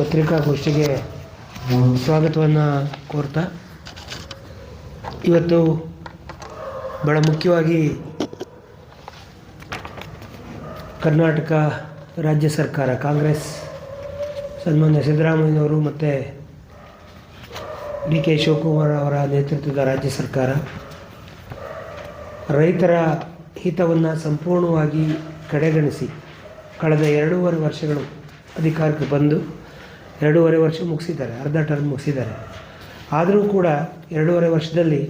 ಪತ್ರಿಕಾಗೋಷ್ಠಿಗೆ ಸ್ವಾಗತವನ್ನು ಕೋರ್ತಾ, ಇವತ್ತು ಬಹಳ ಮುಖ್ಯವಾಗಿ ಕರ್ನಾಟಕ ರಾಜ್ಯ ಸರ್ಕಾರ, ಕಾಂಗ್ರೆಸ್ ಸನ್ಮಾನ್ಯ ಸಿದ್ದರಾಮಯ್ಯನವರು ಮತ್ತು ಡಿ ಕೆ ಶಿವಕುಮಾರ್ ಅವರ ನೇತೃತ್ವದ ರಾಜ್ಯ ಸರ್ಕಾರ, ರೈತರ ಹಿತವನ್ನು ಸಂಪೂರ್ಣವಾಗಿ ಕಡೆಗಣಿಸಿ, ಕಳೆದ ಎರಡೂವರೆ ವರ್ಷಗಳು ಅಧಿಕಾರಕ್ಕೆ ಬಂದು ಎರಡೂವರೆ ವರ್ಷ ಮುಗಿಸಿದ್ದಾರೆ, ಅರ್ಧ ಟರ್ಮ್ ಮುಗಿಸಿದ್ದಾರೆ. ಆದರೂ ಕೂಡ ಎರಡೂವರೆ ವರ್ಷದಲ್ಲಿ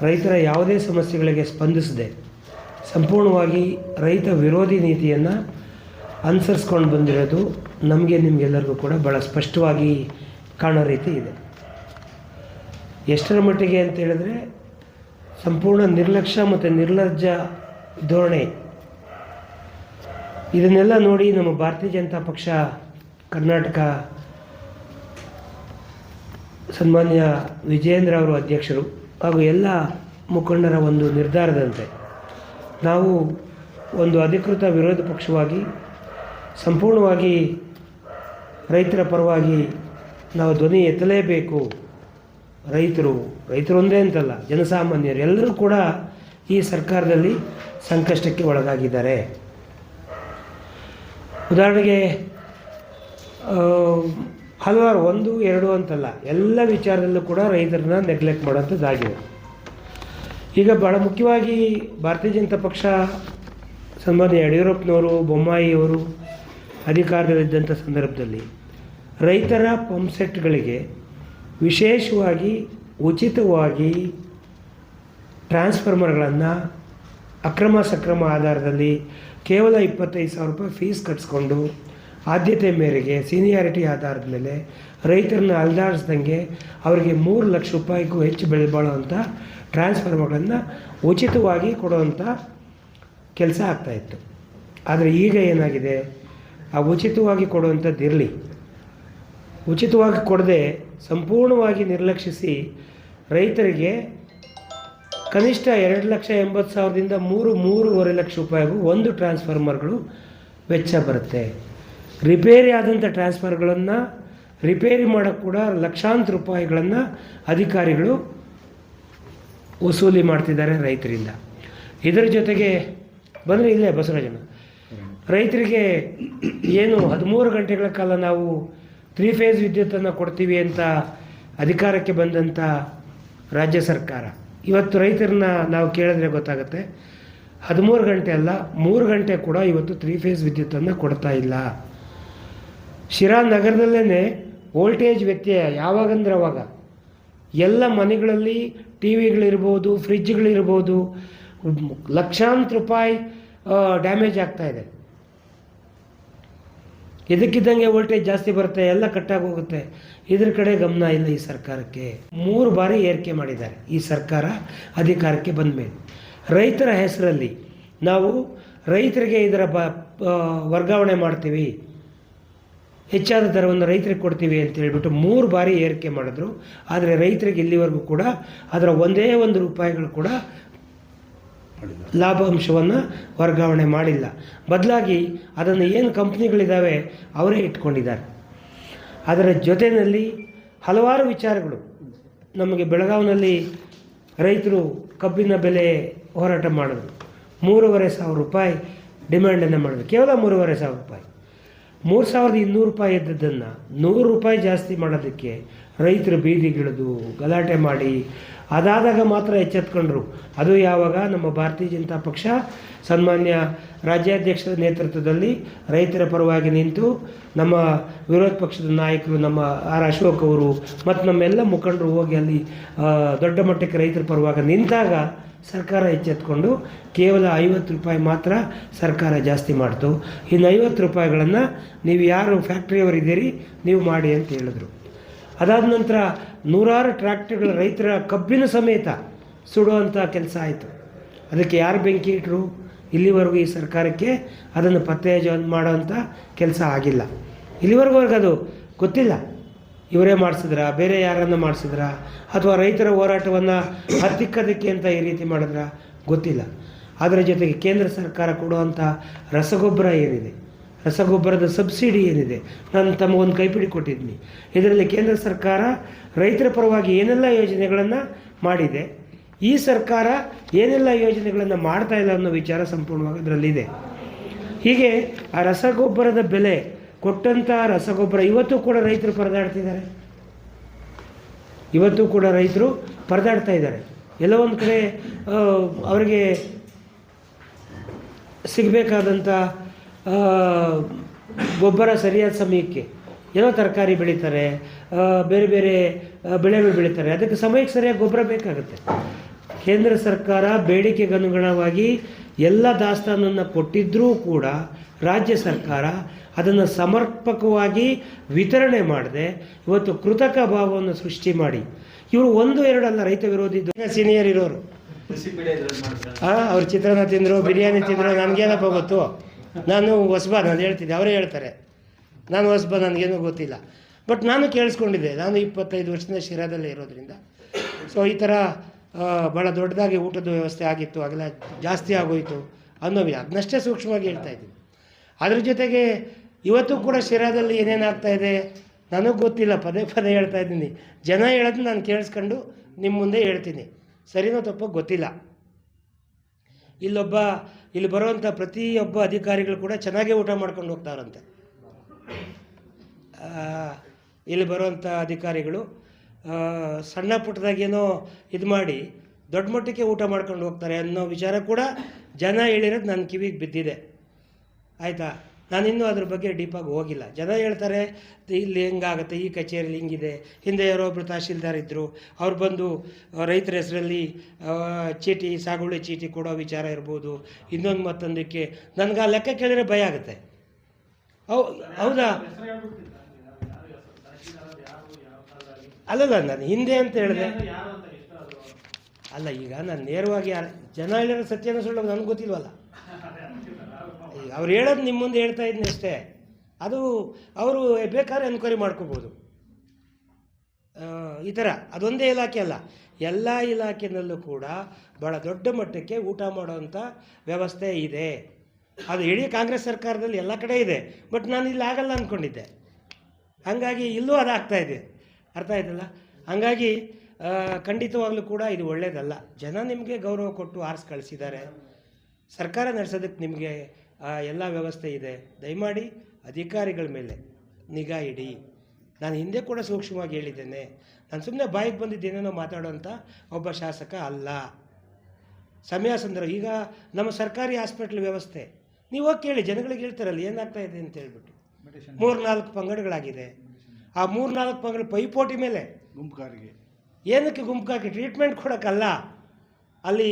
ರೈತರ ಯಾವುದೇ ಸಮಸ್ಯೆಗಳಿಗೆ ಸ್ಪಂದಿಸದೆ ಸಂಪೂರ್ಣವಾಗಿ ರೈತ ವಿರೋಧಿ ನೀತಿಯನ್ನು ಅನುಸರಿಸ್ಕೊಂಡು ಬಂದಿರೋದು ನಮಗೆ ನಿಮಗೆಲ್ಲರಿಗೂ ಕೂಡ ಭಾಳ ಸ್ಪಷ್ಟವಾಗಿ ಕಾಣೋ ರೀತಿ ಇದೆ. ಎಷ್ಟರ ಮಟ್ಟಿಗೆ ಅಂತ ಹೇಳಿದ್ರೆ ಸಂಪೂರ್ಣ ನಿರ್ಲಕ್ಷ್ಯ ಮತ್ತು ನಿರ್ಲಜ್ಜ ಧೋರಣೆ. ಇದನ್ನೆಲ್ಲ ನೋಡಿ ನಮ್ಮ ಭಾರತೀಯ ಜನತಾ ಪಕ್ಷ, ಕರ್ನಾಟಕ ಸನ್ಮಾನ್ಯ ವಿಜಯೇಂದ್ರ ಅವರು ಅಧ್ಯಕ್ಷರು ಹಾಗೂ ಎಲ್ಲ ಮುಖಂಡರ ಒಂದು ನಿರ್ಧಾರದಂತೆ ನಾವು ಒಂದು ಅಧಿಕೃತ ವಿರೋಧ ಪಕ್ಷವಾಗಿ ಸಂಪೂರ್ಣವಾಗಿ ರೈತರ ಪರವಾಗಿ ನಾವು ಧ್ವನಿ ಎತ್ತಲೇಬೇಕು. ರೈತರು ರೈತರು ಒಂದೇ ಅಂತಲ್ಲ, ಜನಸಾಮಾನ್ಯರು ಎಲ್ಲರೂ ಕೂಡ ಈ ಸರ್ಕಾರದಲ್ಲಿ ಸಂಕಷ್ಟಕ್ಕೆ ಒಳಗಾಗಿದ್ದಾರೆ. ಉದಾಹರಣೆಗೆ ಹಲವಾರು ಒಂದು, ಎರಡು ಅಂತಲ್ಲ, ಎಲ್ಲ ವಿಚಾರದಲ್ಲೂ ಕೂಡ ರೈತರನ್ನ ನೆಗ್ಲೆಕ್ಟ್ ಮಾಡೋಂಥದ್ದಾಗಿದೆ ಈಗ ಭಾಳ ಮುಖ್ಯವಾಗಿ ಭಾರತೀಯ ಜನತಾ ಪಕ್ಷ ಸನ್ಮಾನ್ಯ ಯಡಿಯೂರಪ್ಪನವರು, ಬೊಮ್ಮಾಯಿಯವರು ಅಧಿಕಾರದಲ್ಲಿದ್ದಂಥ ಸಂದರ್ಭದಲ್ಲಿ ರೈತರ ಪಂಪ್ಸೆಟ್ಗಳಿಗೆ ವಿಶೇಷವಾಗಿ ಉಚಿತವಾಗಿ ಟ್ರಾನ್ಸ್ಫಾರ್ಮರ್ಗಳನ್ನು ಅಕ್ರಮ ಸಕ್ರಮ ಆಧಾರದಲ್ಲಿ ಕೇವಲ ಇಪ್ಪತ್ತೈದು ಸಾವಿರ ರೂಪಾಯಿ ಫೀಸ್ ಕಟ್ಸ್ಕೊಂಡು ಆದ್ಯತೆ ಮೇರೆಗೆ ಸೀನಿಯಾರಿಟಿ ಆಧಾರದ ಮೇಲೆ ರೈತರನ್ನ ಅಲ್ದಾಡಿಸ್ದಂಗೆ ಅವರಿಗೆ ಮೂರು ಲಕ್ಷ ರೂಪಾಯಿಗೂ ಹೆಚ್ಚು ಬೆಳೆ ಬಾಳುವಂಥ ಟ್ರಾನ್ಸ್ಫಾರ್ಮರ್ಗಳನ್ನು ಉಚಿತವಾಗಿ ಕೊಡುವಂಥ ಕೆಲಸ ಆಗ್ತಾಯಿತ್ತು ಆದರೆ ಈಗ ಏನಾಗಿದೆ? ಆ ಉಚಿತವಾಗಿ ಕೊಡುವಂಥದ್ದು ಇರಲಿ. ಉಚಿತವಾಗಿ ಕೊಡದೆ ಸಂಪೂರ್ಣವಾಗಿ ನಿರ್ಲಕ್ಷಿಸಿ ರೈತರಿಗೆ ಕನಿಷ್ಠ ಎರಡು ಲಕ್ಷ ಎಂಬತ್ತು ಸಾವಿರದಿಂದ ಮೂರು, ಮೂರುವರೆ ಲಕ್ಷ ರೂಪಾಯಿಗೂ ಒಂದು ಟ್ರಾನ್ಸ್ಫಾರ್ಮರ್ಗಳು ವೆಚ್ಚ ಬರುತ್ತೆ. ರಿಪೇರಿ ಆದಂಥ ಟ್ರಾನ್ಸ್ಫರ್ಗಳನ್ನು ರಿಪೇರಿ ಮಾಡೋಕ್ಕೆ ಕೂಡ ಲಕ್ಷಾಂತರ ರೂಪಾಯಿಗಳನ್ನು ಅಧಿಕಾರಿಗಳು ವಸೂಲಿ ಮಾಡ್ತಿದ್ದಾರೆ ರೈತರಿಂದ. ಇದರ ಜೊತೆಗೆ ಬಂದರೆ ಇಲ್ಲೇ ಬಸವರಾಜನ ರೈತರಿಗೆ ಏನು ಹದಿಮೂರು ಗಂಟೆಗಳ ಕಾಲ ನಾವು ತ್ರೀ ಫೇಸ್ ವಿದ್ಯುತ್ತನ್ನು ಕೊಡ್ತೀವಿ ಅಂತ ಅಧಿಕಾರಕ್ಕೆ ಬಂದಂಥ ರಾಜ್ಯ ಸರ್ಕಾರ. ಇವತ್ತು ರೈತರನ್ನ ನಾವು ಕೇಳಿದ್ರೆ ಗೊತ್ತಾಗುತ್ತೆ. ಹದಿಮೂರು ಗಂಟೆ ಅಲ್ಲ, ಮೂರು ಗಂಟೆ ಕೂಡ ಇವತ್ತು ತ್ರೀ ಫೇಸ್ ವಿದ್ಯುತ್ತನ್ನು ಕೊಡ್ತಾ ಇಲ್ಲ. ಶಿರಾ ನಗರದಲ್ಲೇ ವೋಲ್ಟೇಜ್ ವ್ಯತ್ಯಯ ಯಾವಾಗಂದ್ರೆ ಅವಾಗ. ಎಲ್ಲ ಮನೆಗಳಲ್ಲಿ ಟಿ ವಿಗಳಿರ್ಬೋದು ಫ್ರಿಜ್ಗಳಿರ್ಬೋದು ಲಕ್ಷಾಂತರ ರೂಪಾಯಿ ಡ್ಯಾಮೇಜ್ ಆಗ್ತಾ ಇದೆ. ಇದಕ್ಕಿದ್ದಂಗೆ ವೋಲ್ಟೇಜ್ ಜಾಸ್ತಿ ಬರುತ್ತೆ, ಎಲ್ಲ ಕಟ್ಟಾಗಿ ಹೋಗುತ್ತೆ ಇದ್ರ ಕಡೆ ಗಮನ ಇಲ್ಲ ಈ ಸರ್ಕಾರಕ್ಕೆ. ಮೂರು ಬಾರಿ ಏರಿಕೆ ಮಾಡಿದ್ದಾರೆ. ಈ ಸರ್ಕಾರ ಅಧಿಕಾರಕ್ಕೆ ಬಂದ ರೈತರ ಹೆಸರಲ್ಲಿ ನಾವು ರೈತರಿಗೆ ಇದರ ಬ ವರ್ಗಾವಣೆ ಮಾಡ್ತೀವಿ. ಹೆಚ್ಚಾದ ದರವನ್ನು ರೈತರಿಗೆ ಕೊಡ್ತೀವಿ ಅಂತ ಹೇಳಿಬಿಟ್ಟು ಮೂರು ಬಾರಿ ಏರಿಕೆ ಮಾಡಿದ್ರು. ಆದರೆ ರೈತರಿಗೆ ಇಲ್ಲಿವರೆಗೂ ಕೂಡ ಅದರ ಒಂದೇ ಒಂದು ರೂಪಾಯಿಗಳು ಕೂಡ ಲಾಭಾಂಶವನ್ನು ವರ್ಗಾವಣೆ ಮಾಡಿಲ್ಲ. ಬದಲಾಗಿ ಅದನ್ನು ಏನು ಕಂಪ್ನಿಗಳಿದ್ದಾವೆ ಅವರೇ ಇಟ್ಕೊಂಡಿದ್ದಾರೆ. ಅದರ ಜೊತೆಯಲ್ಲಿ ಹಲವಾರು ವಿಚಾರಗಳು. ನಮಗೆ ಬೆಳಗಾವಿನಲ್ಲಿ ರೈತರು ಕಬ್ಬಿನ ಬೆಲೆ ಹೋರಾಟ ಮಾಡಿದ್ರು. ಮೂರುವರೆ ಸಾವಿರ ರೂಪಾಯಿ ಡಿಮ್ಯಾಂಡನ್ನು ಮಾಡಿದ್ರು. ಕೇವಲ ಮೂರುವರೆ ಸಾವಿರ ರೂಪಾಯಿ. ಮೂರು ಸಾವಿರದ ಇನ್ನೂರು ರೂಪಾಯಿ ಇದ್ದದ್ದನ್ನು ನೂರು ರೂಪಾಯಿ ಜಾಸ್ತಿ ಮಾಡೋದಕ್ಕೆ ರೈತರು ಬೀದಿಗಿಳಿದು ಗಲಾಟೆ ಮಾಡಿ, ಅದಾದಾಗ ಮಾತ್ರ ಎಚ್ಚೆತ್ಕೊಂಡ್ರು. ಅದು ಯಾವಾಗ? ನಮ್ಮ ಭಾರತೀಯ ಜನತಾ ಪಕ್ಷ ಸನ್ಮಾನ್ಯ ರಾಜ್ಯಾಧ್ಯಕ್ಷರ ನೇತೃತ್ವದಲ್ಲಿ ರೈತರ ಪರವಾಗಿ ನಿಂತು ನಮ್ಮ ವಿರೋಧ ಪಕ್ಷದ ನಾಯಕರು, ನಮ್ಮ ಆರ್ ಅಶೋಕ್ ಅವರು ಮತ್ತು ನಮ್ಮೆಲ್ಲ ಮುಖಂಡರು ಹೋಗಿ ಅಲ್ಲಿ ದೊಡ್ಡ ಮಟ್ಟಕ್ಕೆ ರೈತರ ಪರವಾಗಿ ನಿಂತಾಗ ಸರ್ಕಾರ ಎಚ್ಚೆತ್ಕೊಂಡು ಕೇವಲ ಐವತ್ತು ರೂಪಾಯಿ ಮಾತ್ರ ಸರ್ಕಾರ ಜಾಸ್ತಿ ಮಾಡ್ತು. ಇನ್ನು ಐವತ್ತು ರೂಪಾಯಿಗಳನ್ನು ನೀವು ಯಾರು ಫ್ಯಾಕ್ಟ್ರಿಯವರಿದ್ದೀರಿ, ನೀವು ಮಾಡಿ ಅಂತ ಹೇಳಿದ್ರು. ಅದಾದ ನಂತರ ನೂರಾರು ಟ್ರ್ಯಾಕ್ಟರ್ಗಳ ರೈತರ ಕಬ್ಬಿನ ಸಮೇತ ಸುಡುವಂಥ ಕೆಲಸ ಆಯಿತು. ಅದಕ್ಕೆ ಯಾರು ಬೆಂಕಿ ಇಟ್ಟರು ಇಲ್ಲಿವರೆಗೂ ಈ ಸರ್ಕಾರಕ್ಕೆ ಅದನ್ನು ಪತ್ತೆ ಮಾಡೋವಂಥ ಕೆಲಸ ಆಗಿಲ್ಲ. ಇಲ್ಲಿವರೆಗೂ ಅದು ಗೊತ್ತಿಲ್ಲ. ಇವರೇ ಮಾಡಿಸಿದ್ರ? ಬೇರೆ ಯಾರನ್ನ ಮಾಡಿಸಿದ್ರ? ಅಥವಾ ರೈತರ ಹೋರಾಟವನ್ನು ಹತ್ತಿಕ್ಕದಕ್ಕೆ ಅಂತ ಈ ರೀತಿ ಮಾಡಿದ್ರ? ಗೊತ್ತಿಲ್ಲ. ಅದರ ಜೊತೆಗೆ ಕೇಂದ್ರ ಸರ್ಕಾರ ಕೊಡುವಂಥ ರಸಗೊಬ್ಬರ ಏನಿದೆ? ರಸಗೊಬ್ಬರದ ಸಬ್ಸಿಡಿ ಏನಿದೆ? ನಾನು ತಮಗೊಂದು ಕೈಪಿಡಿ ಕೊಟ್ಟಿದ್ದೀನಿ ಇದರಲ್ಲಿ ಕೇಂದ್ರ ಸರ್ಕಾರ ರೈತರ ಪರವಾಗಿ ಏನೆಲ್ಲ ಯೋಜನೆಗಳನ್ನು ಮಾಡಿದೆ? ಈ ಸರ್ಕಾರ ಏನೆಲ್ಲ ಯೋಜನೆಗಳನ್ನು ಮಾಡ್ತಾ ಇಲ್ಲ ಅನ್ನೋ ವಿಚಾರ ಸಂಪೂರ್ಣವಾಗಿ ಇದರಲ್ಲಿದೆ. ಹೀಗೆ ಆ ರಸಗೊಬ್ಬರದ ಬೆಲೆ ಕೊಟ್ಟಂಥ ರಸಗೊಬ್ಬರ. ಇವತ್ತು ಕೂಡ ರೈತರು ಪರದಾಡ್ತಿದ್ದಾರೆ. ಇವತ್ತು ಕೂಡ ರೈತರು ಪರದಾಡ್ತಾ ಇದ್ದಾರೆ. ಎಲ್ಲೋ ಒಂದು ಕಡೆ ಅವರಿಗೆ ಸಿಗಬೇಕಾದಂಥ ಗೊಬ್ಬರ ಸರಿಯಾದ ಸಮಯಕ್ಕೆ ಏನೋ ತರಕಾರಿ ಬೆಳೀತಾರೆ ಬೇರೆ ಬೇರೆ ಬೆಳೆಗಳು ಬೆಳೀತಾರೆ. ಅದಕ್ಕೆ ಸಮಯಕ್ಕೆ ಸರಿಯಾಗಿ ಗೊಬ್ಬರ ಬೇಕಾಗುತ್ತೆ. ಕೇಂದ್ರ ಸರ್ಕಾರ ಬೇಡಿಕೆಗೆ ಅನುಗುಣವಾಗಿ ಎಲ್ಲ ದಾಸ್ತಾನನ್ನು ಕೊಟ್ಟಿದ್ದರೂ ಕೂಡ ರಾಜ್ಯ ಸರ್ಕಾರ ಅದನ್ನು ಸಮರ್ಪಕವಾಗಿ ವಿತರಣೆ ಮಾಡದೆ ಇವತ್ತು ಕೃತಕ ಭಾವವನ್ನು ಸೃಷ್ಟಿ ಮಾಡಿ. ಇವರು ಒಂದು ಎರಡಲ್ಲ ರೈತ ವಿರೋಧಿ ಸೀನಿಯರ್ ಇರೋರು. ಆ, ಅವ್ರು ಚಿತ್ರಾನ್ನ ತಿಂದರು ಬಿರಿಯಾನಿ ತಿಂದರು ನನಗೇನಪ್ಪ ಗೊತ್ತು? ನಾನು ಹೊಸಬ ನಾನು ಹೇಳ್ತಿದ್ದೆ ಅವರೇ ಹೇಳ್ತಾರೆ. ನಾನು ಹೊಸಬ ನನಗೇನು ಗೊತ್ತಿಲ್ಲ. ಬಟ್ ನಾನು ಕೇಳಿಸ್ಕೊಂಡಿದ್ದೆ ನಾನು ಇಪ್ಪತ್ತೈದು ವರ್ಷದಿಂದ ಶಿರಾದಲ್ಲೇ ಇರೋದ್ರಿಂದ. ಸೊ ಈ ಥರ ಭಾಳ ದೊಡ್ಡದಾಗಿ ಊಟದ ವ್ಯವಸ್ಥೆ ಆಗಿತ್ತು ಅಗಲ ಜಾಸ್ತಿ ಆಗೋಯಿತು ಅನ್ನೋ ಅದನ್ನಷ್ಟೇ ಸೂಕ್ಷ್ಮವಾಗಿ ಹೇಳ್ತಾ ಇದ್ದೀನಿ. ಅದ್ರ ಜೊತೆಗೆ ಇವತ್ತು ಕೂಡ ಶಿರಾದಲ್ಲಿ ಏನೇನಾಗ್ತಾ ಇದೆ ನನಗೆ ಗೊತ್ತಿಲ್ಲ, ಪದೇ ಪದೇ ಹೇಳ್ತಾ ಇದ್ದೀನಿ. ಜನ ಹೇಳೋದು ನಾನು ಕೇಳಿಸ್ಕೊಂಡು ನಿಮ್ಮ ಮುಂದೆ ಹೇಳ್ತೀನಿ. ಸರಿನೋ ತಪ್ಪೋ ಗೊತ್ತಿಲ್ಲ. ಇಲ್ಲೊಬ್ಬ, ಇಲ್ಲಿ ಬರುವಂಥ ಪ್ರತಿಯೊಬ್ಬ ಅಧಿಕಾರಿಗಳು ಕೂಡ ಚೆನ್ನಾಗೇ ಊಟ ಮಾಡ್ಕೊಂಡು ಹೋಗ್ತಾರಂತೆ ಇಲ್ಲಿ ಬರುವಂಥ ಅಧಿಕಾರಿಗಳು ಸಣ್ಣ ಪುಟ್ಟದಾಗೇನೋ ಇದು ಮಾಡಿ ದೊಡ್ಡ ಮಟ್ಟಕ್ಕೆ ಊಟ ಮಾಡ್ಕೊಂಡು ಹೋಗ್ತಾರೆ ಅನ್ನೋ ವಿಚಾರ ಕೂಡ ಜನ ಹೇಳಿರೋದು ನನ್ನ ಕಿವಿಗೆ ಬಿದ್ದಿದೆ. ಆಯಿತಾ? ನಾನಿನ್ನೂ ಅದ್ರ ಬಗ್ಗೆ ಡೀಪಾಗಿ ಹೋಗಿಲ್ಲ. ಜನ ಹೇಳ್ತಾರೆ, ಇಲ್ಲಿ ಹೆಂಗಾಗುತ್ತೆ? ಈ ಕಚೇರಿಲಿ ಹಿಂಗಿದೆ. ಹಿಂದೆ ಯಾರೋ ಒಬ್ಬರು ತಹಶೀಲ್ದಾರ್ ಇದ್ದರು ಅವ್ರು ಬಂದು ರೈತರ ಹೆಸರಲ್ಲಿ ಚೀಟಿ, ಸಾಗುವಳಿ ಚೀಟಿ ಕೊಡೋ ವಿಚಾರ ಇರ್ಬೋದು. ಇನ್ನೊಂದು ಮತ್ತೊಂದಕ್ಕೆ ನನಗೆ ಆ ಲೆಕ್ಕ ಕೇಳಿದ್ರೆ ಭಯ ಆಗುತ್ತೆ. ಹೌದಾ? ಅಲ್ಲಲ್ಲ ನಾನು ಹಿಂದೆ ಅಂತ ಹೇಳಿದೆ. ಅಲ್ಲ ಈಗ ನಾನು ನೇರವಾಗಿ ಯಾರು ಜನ ಹೇಳಿರೋ ಸತ್ಯನ ಸುಳ್ಳು ನನಗೆ ಗೊತ್ತಿಲ್ವಲ್ಲ? ಈಗ ಅವ್ರು ಹೇಳೋದು ನಿಮ್ಮ ಮುಂದೆ ಹೇಳ್ತಾ ಇದ್ದೀನಿ ಅಷ್ಟೇ. ಅದು ಅವರು ಬೇಕಾದ್ರೆ ಎನ್ಕ್ವೈರಿ ಮಾಡ್ಕೋಬೋದು. ಈ ಥರ ಅದೊಂದೇ ಇಲಾಖೆ ಅಲ್ಲ. ಎಲ್ಲ ಇಲಾಖೆನಲ್ಲೂ ಕೂಡ ಭಾಳ ದೊಡ್ಡ ಮಟ್ಟಕ್ಕೆ ಊಟ ಮಾಡೋವಂಥ ವ್ಯವಸ್ಥೆ ಇದೆ. ಅದು ಇಡೀ ಕಾಂಗ್ರೆಸ್ ಸರ್ಕಾರದಲ್ಲಿ ಎಲ್ಲ ಕಡೆ ಇದೆ. ಬಟ್ ನಾನು ಇಲ್ಲಿ ಆಗಲ್ಲ ಅಂದ್ಕೊಂಡಿದ್ದೆ ಹಾಗಾಗಿ ಇಲ್ಲೂ ಅದಾಗ್ತಾ ಇದೆ. ಅರ್ಥ ಆಯ್ತಲ್ಲ? ಹಾಗಾಗಿ ಖಂಡಿತವಾಗಲೂ ಕೂಡ ಇದು ಒಳ್ಳೆಯದಲ್ಲ ಜನ ನಿಮಗೆ ಗೌರವ ಕೊಟ್ಟು ಆರಿಸಿ ಕಳಿಸಿದ್ದಾರೆ. ಸರ್ಕಾರ ನಡೆಸೋದಕ್ಕೆ ನಿಮಗೆ ಎಲ್ಲ ವ್ಯವಸ್ಥೆ ಇದೆ. ದಯಮಾಡಿ ಅಧಿಕಾರಿಗಳ ಮೇಲೆ ನಿಗಾ ಇಡಿ. ನಾನು ಹಿಂದೆ ಕೂಡ ಸೂಕ್ಷ್ಮವಾಗಿ ಹೇಳಿದ್ದೇನೆ. ನಾನು ಸುಮ್ಮನೆ ಬಾಯಿಗೆ ಬಂದಿದ್ದೇನೇನೋ ಮಾತಾಡೋಂಥ ಒಬ್ಬ ಶಾಸಕ ಅಲ್ಲ. ಸಮಯ ಸಂದರ್ಭ ಈಗ ನಮ್ಮ ಸರ್ಕಾರಿ ಹಾಸ್ಪಿಟ್ಲ್ ವ್ಯವಸ್ಥೆ. ನೀವು ಹೋಗಿ ಕೇಳಿ, ಜನಗಳಿಗೆ ಹೇಳ್ತಾರಲ್ಲ, ಏನಾಗ್ತಾ ಇದೆ ಅಂತ ಹೇಳ್ಬಿಟ್ಟು. ಮೂರು ನಾಲ್ಕು ಪಂಗಡಗಳಾಗಿದೆ. ಆ ಮೂರು ನಾಲ್ಕು ಮಗಳ ಪೈಪೋಟಿ ಮೇಲೆ ಗುಂಪುಗಾರಿಗೆ. ಏನಕ್ಕೆ ಗುಂಪುಗಾರಿಕೆ? ಟ್ರೀಟ್ಮೆಂಟ್ ಕೊಡೋಕ್ಕಲ್ಲ. ಅಲ್ಲಿ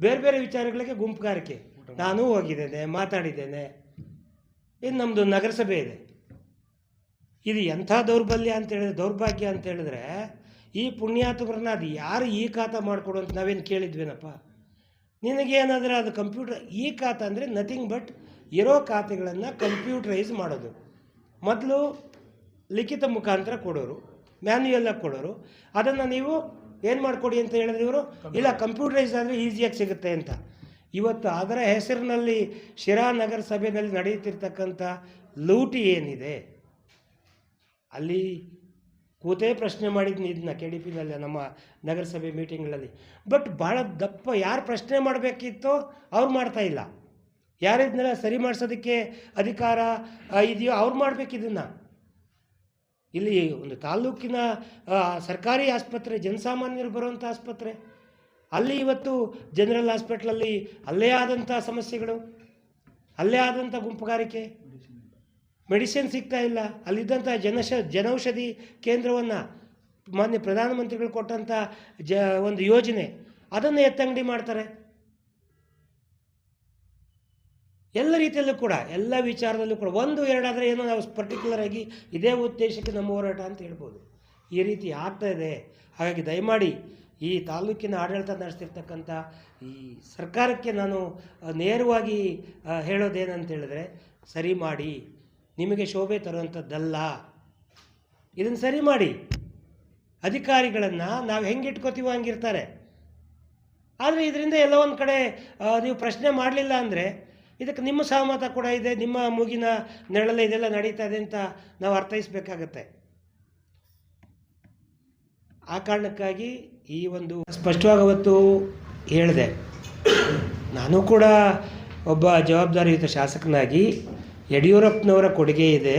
ಬೇರೆ ಬೇರೆ ವಿಚಾರಗಳಿಗೆ ಗುಂಪುಗಾರಿಕೆ. ನಾನು ಹೋಗಿದ್ದೇನೆ ಮಾತಾಡಿದ್ದೇನೆ. ಇನ್ನು ನಮ್ಮದು ನಗರಸಭೆ ಇದೆ. ಇದು ಎಂಥ ದೌರ್ಬಲ್ಯ ಅಂತ ಹೇಳಿದ್ರೆ ದೌರ್ಭಾಗ್ಯ ಅಂತ ಹೇಳಿದ್ರೆ ಈ ಪುಣ್ಯಾತ್ಮರನ್ನ ಅದು ಯಾರು ಈ ಖಾತ ಮಾಡಿಕೊಡು ಅಂತ ನಾವೇನು ಕೇಳಿದ್ವೇನಪ್ಪ? ನಿನಗೇನಾದರೆ ಅದು ಕಂಪ್ಯೂಟರ್ ಈ ಖಾತ ಅಂದರೆ ನಥಿಂಗ್ ಬಟ್ ಇರೋ ಖಾತೆಗಳನ್ನು ಕಂಪ್ಯೂಟರೈಸ್ ಮಾಡೋದು. ಮೊದಲು ಲಿಖಿತ ಮುಖಾಂತರ ಕೊಡೋರು ಮ್ಯಾನ್ಯುಯಲ್ಲಾಗಿ ಕೊಡೋರು. ಅದನ್ನು ನೀವು ಏನು ಮಾಡಿಕೊಡಿ ಅಂತ ಹೇಳಿದ್ರೆ ಇವರು ಇಲ್ಲ ಕಂಪ್ಯೂಟರೈಸ್ ಆದರೆ ಈಸಿಯಾಗಿ ಸಿಗುತ್ತೆ ಅಂತ. ಇವತ್ತು ಅದರ ಹೆಸರಿನಲ್ಲಿ ಶಿರಾ ನಗರಸಭೆಯಲ್ಲಿ ನಡೆಯುತ್ತಿರ್ತಕ್ಕಂಥ ಲೂಟಿ ಏನಿದೆ? ಅಲ್ಲಿ ಕೂತೇ ಪ್ರಶ್ನೆ ಮಾಡಿದ್ನಿ ಇದನ್ನ ಕೆ ಡಿ ಪಿನಲ್ಲಿ ನಮ್ಮ ನಗರಸಭೆ ಮೀಟಿಂಗ್ಗಳಲ್ಲಿ ಬಟ್ ಭಾಳ ದಪ್ಪ ಯಾರು ಪ್ರಶ್ನೆ ಮಾಡಬೇಕಿತ್ತೋ ಅವ್ರು ಮಾಡ್ತಾ ಇಲ್ಲ. ಯಾರಿದ್ನೆಲ್ಲ ಸರಿ ಮಾಡಿಸೋದಕ್ಕೆ ಅಧಿಕಾರ ಇದೆಯೋ ಅವ್ರು ಮಾಡ್ಬೇಕು ಇದನ್ನು ಇಲ್ಲಿ ಒಂದು ತಾಲೂಕಿನ ಸರ್ಕಾರಿ ಆಸ್ಪತ್ರೆ, ಜನಸಾಮಾನ್ಯರು ಬರುವಂಥ ಆಸ್ಪತ್ರೆ. ಅಲ್ಲಿ ಇವತ್ತು ಜನರಲ್ ಹಾಸ್ಪಿಟ್ಲಲ್ಲಿ ಅಲ್ಲೇ ಆದಂಥ ಸಮಸ್ಯೆಗಳು, ಅಲ್ಲೇ ಆದಂಥ ಗುಂಪುಗಾರಿಕೆ. ಮೆಡಿಸಿನ್ ಸಿಗ್ತಾ ಇಲ್ಲ. ಅಲ್ಲಿದ್ದಂಥ ಜನಶ, ಜನೌಷಧಿ ಕೇಂದ್ರವನ್ನು ಮಾನ್ಯ ಪ್ರಧಾನಮಂತ್ರಿಗಳು ಕೊಟ್ಟಂಥ ಜ, ಒಂದು ಯೋಜನೆ, ಅದನ್ನು ಎತ್ತಂಗಡಿ ಮಾಡ್ತಾರೆ. ಎಲ್ಲ ರೀತಿಯಲ್ಲೂ ಕೂಡ, ಎಲ್ಲ ವಿಚಾರದಲ್ಲೂ ಕೂಡ, ಒಂದು, ಎರಡಾದರೆ ಏನೋ ನಾವು ಪರ್ಟಿಕ್ಯುಲರ್ ಆಗಿ ಇದೇ ಉದ್ದೇಶಕ್ಕೆ ನಮ್ಮ ಹೋರಾಟ ಅಂತ ಹೇಳ್ಬೋದು. ಈ ರೀತಿ ಆಗ್ತಾ ಇದೆ. ಹಾಗಾಗಿ ದಯಮಾಡಿ ಈ ತಾಲೂಕಿನ ಆಡಳಿತ ನಡೆಸ್ತಿರ್ತಕ್ಕಂಥ ಈ ಸರ್ಕಾರಕ್ಕೆ ನಾನು ನೇರವಾಗಿ ಹೇಳೋದೇನಂತ ಹೇಳಿದ್ರೆ ಸರಿ ಮಾಡಿ, ನಿಮಗೆ ಶೋಭೆ ತರುವಂಥದ್ದಲ್ಲ. ಇದನ್ನು ಸರಿ ಮಾಡಿ. ಅಧಿಕಾರಿಗಳನ್ನು ನಾವು ಹೆಂಗೆ ಇಟ್ಕೋತೀವೋ ಹಂಗಿರ್ತಾರೆ. ಆದರೆ ಇದರಿಂದ ಎಲ್ಲ ಒಂದು ಕಡೆ ನೀವು ಪ್ರಶ್ನೆ ಮಾಡಲಿಲ್ಲ ಅಂದರೆ ಇದಕ್ಕೆ ನಿಮ್ಮ ಸಹಮತ ಕೂಡ ಇದೆ, ನಿಮ್ಮ ಮೂಗಿನ ನೆರಳಲ್ಲಿ ಇದೆಲ್ಲ ನಡೀತಾ ಇದೆ ಅಂತ ನಾವು ಅರ್ಥೈಸಬೇಕಾಗತ್ತೆ. ಆ ಕಾರಣಕ್ಕಾಗಿ ಈ ಒಂದು ಸ್ಪಷ್ಟವಾಗಿ ಅವತ್ತು ಹೇಳಿದೆ. ನಾನು ಕೂಡ ಒಬ್ಬ ಜವಾಬ್ದಾರಿಯುತ ಶಾಸಕನಾಗಿ ಯಡಿಯೂರಪ್ಪನವರ ಕೊಡುಗೆ ಇದೆ.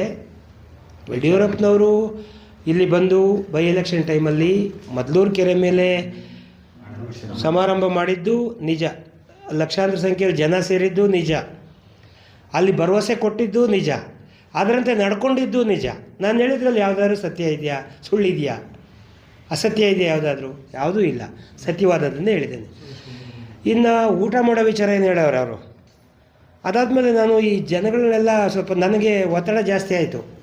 ಯಡಿಯೂರಪ್ಪನವರು ಇಲ್ಲಿ ಬಂದು ಬೈ ಎಲೆಕ್ಷನ್ ಟೈಮಲ್ಲಿ ಮದ್ಲೂರು ಕೆರೆ ಮೇಲೆ ಸಮಾರಂಭ ಮಾಡಿದ್ದು ನಿಜ. ಲಕ್ಷಾಂತರ ಸಂಖ್ಯೆಯಲ್ಲಿ ಜನ ಸೇರಿದ್ದು ನಿಜ. ಅಲ್ಲಿ ಭರವಸೆ ಕೊಟ್ಟಿದ್ದು ನಿಜ. ಅದರಂತೆ ನಡ್ಕೊಂಡಿದ್ದು ನಿಜ. ನಾನು ಹೇಳಿದ್ರಲ್ಲಿ ಯಾವುದಾದ್ರೂ ಸತ್ಯ ಇದೆಯಾ? ಸುಳ್ಳಿದೆಯಾ? ಅಸತ್ಯ ಇದೆಯಾ ಯಾವುದಾದ್ರೂ? ಯಾವುದೂ ಇಲ್ಲ. ಸತ್ಯವಾದದ್ದನ್ನೇ ಹೇಳಿದ್ದೇನೆ. ಇನ್ನು ಊಟ ಮಾಡೋ ವಿಚಾರ ಏನು ಹೇಳೋರು ಅವರು? ಅದಾದಮೇಲೆ ನಾನು ಈ ಜನಗಳನ್ನೆಲ್ಲ ಸ್ವಲ್ಪ ನನಗೆ ಒತ್ತಡ ಜಾಸ್ತಿ ಆಯಿತು.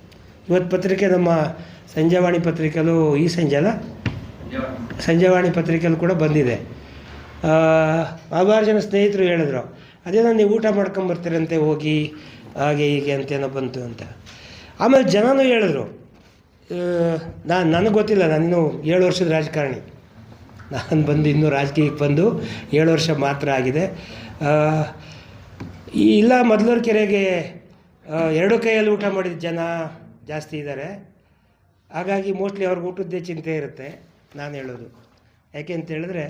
ಇವತ್ತು ಪತ್ರಿಕೆ ನಮ್ಮ ಸಂಜೆವಾಣಿ ಪತ್ರಿಕೆಯಲ್ಲೂ ಈ ಸಂಜೆ ಅಲ್ಲ ಸಂಜೆವಾಣಿ ಪತ್ರಿಕೆಯಲ್ಲೂ ಕೂಡ ಬಂದಿದೆ. ಹಲವಾರು ಜನ ಸ್ನೇಹಿತರು ಹೇಳಿದ್ರು ಅದೇನೋ ನೀವು ಊಟ ಮಾಡ್ಕೊಂಬರ್ತೀರಂತೆ ಹೋಗಿ, ಹಾಗೆ ಹೀಗೆ ಅಂತೇನೋ ಬಂತು ಅಂತ. ಆಮೇಲೆ ಜನನೂ ಹೇಳಿದ್ರು ನಾನು ನನಗೆ ಗೊತ್ತಿಲ್ಲ, ನಾನು ಏಳು ವರ್ಷದ ರಾಜಕಾರಣಿ. ನಾನು ಬಂದು ಇನ್ನೂ ರಾಜಕೀಯಕ್ಕೆ ಬಂದು ಏಳು ವರ್ಷ ಮಾತ್ರ ಆಗಿದೆ. ಈ ಇಲ್ಲ ಮೊದಲೂರು ಕೆರೆಗೆ ಎರಡು ಕೈಯಲ್ಲಿ ಊಟ ಮಾಡಿದ ಜನ ಜಾಸ್ತಿ ಇದ್ದಾರೆ ಹಾಗಾಗಿ ಮೋಸ್ಟ್ಲಿ ಅವ್ರಿಗೆ ಊಟದ್ದೇ ಚಿಂತೆ ಇರುತ್ತೆ, ನಾನು ಹೇಳೋದು. ಯಾಕೆ ಅಂತ ಹೇಳಿದ್ರೆ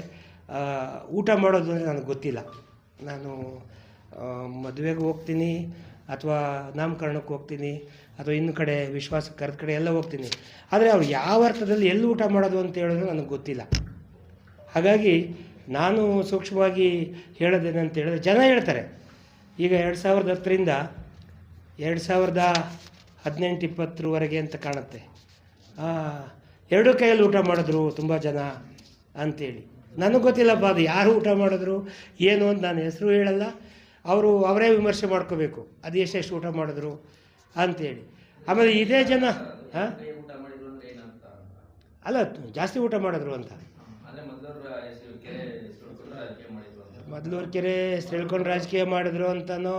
ಊಟ ಮಾಡೋದು ಅಂದರೆ ನನಗೆ ಗೊತ್ತಿಲ್ಲ. ನಾನು ಮದುವೆಗೆ ಹೋಗ್ತೀನಿ, ಅಥವಾ ನಾಮಕರಣಕ್ಕೆ ಹೋಗ್ತೀನಿ, ಅಥವಾ ಇನ್ನು ಕಡೆ ವಿಶ್ವಾಸಕ್ಕೆ ಕರೆದ ಕಡೆ ಎಲ್ಲ ಹೋಗ್ತೀನಿ. ಆದರೆ ಅವ್ರು ಯಾವ ಅರ್ಥದಲ್ಲಿ ಎಲ್ಲಿ ಊಟ ಮಾಡೋದು ಅಂತ ಹೇಳಿದ್ರೆ ನನಗೆ ಗೊತ್ತಿಲ್ಲ. ಹಾಗಾಗಿ ನಾನು ಸೂಕ್ಷ್ಮವಾಗಿ ಹೇಳೋದೇನಂತ ಹೇಳಿದ್ರೆ ಜನ ಹೇಳ್ತಾರೆ. ಈಗ ಎರಡು ಸಾವಿರದ ಹತ್ತರಿಂದ ಎರಡು ಸಾವಿರದ ಹದಿನೆಂಟು, ಇಪ್ಪತ್ತರವರೆಗೆ ಅಂತ ಕಾಣುತ್ತೆ. ಎರಡೂ ಕೈಯಲ್ಲಿ ಊಟ ಮಾಡಿದ್ರು ತುಂಬ ಜನ ಅಂತೇಳಿ. ನನಗೆ ಗೊತ್ತಿಲ್ಲಪ್ಪ ಅದು ಯಾರು ಊಟ ಮಾಡಿದ್ರು ಏನು ಅಂತ ನಾನು ಹೆಸರು ಹೇಳಲ್ಲ. ಅವರು ಅವರೇ ವಿಮರ್ಶೆ ಮಾಡ್ಕೋಬೇಕು ಅದು ಎಷ್ಟೆಷ್ಟು ಊಟ ಮಾಡಿದ್ರು ಅಂತೇಳಿ. ಆಮೇಲೆ ಇದೇ ಜನ ಹಾಂ? ಅಲ್ಲ ಜಾಸ್ತಿ ಊಟ ಮಾಡಿದ್ರು ಅಂತ. ಹೆಸರು ಕೆರೆ ತಿಳ್ಕೊಂಡು ರಾಜಕೀಯ ಮಾಡಿದ್ರು ಅಂತನೋ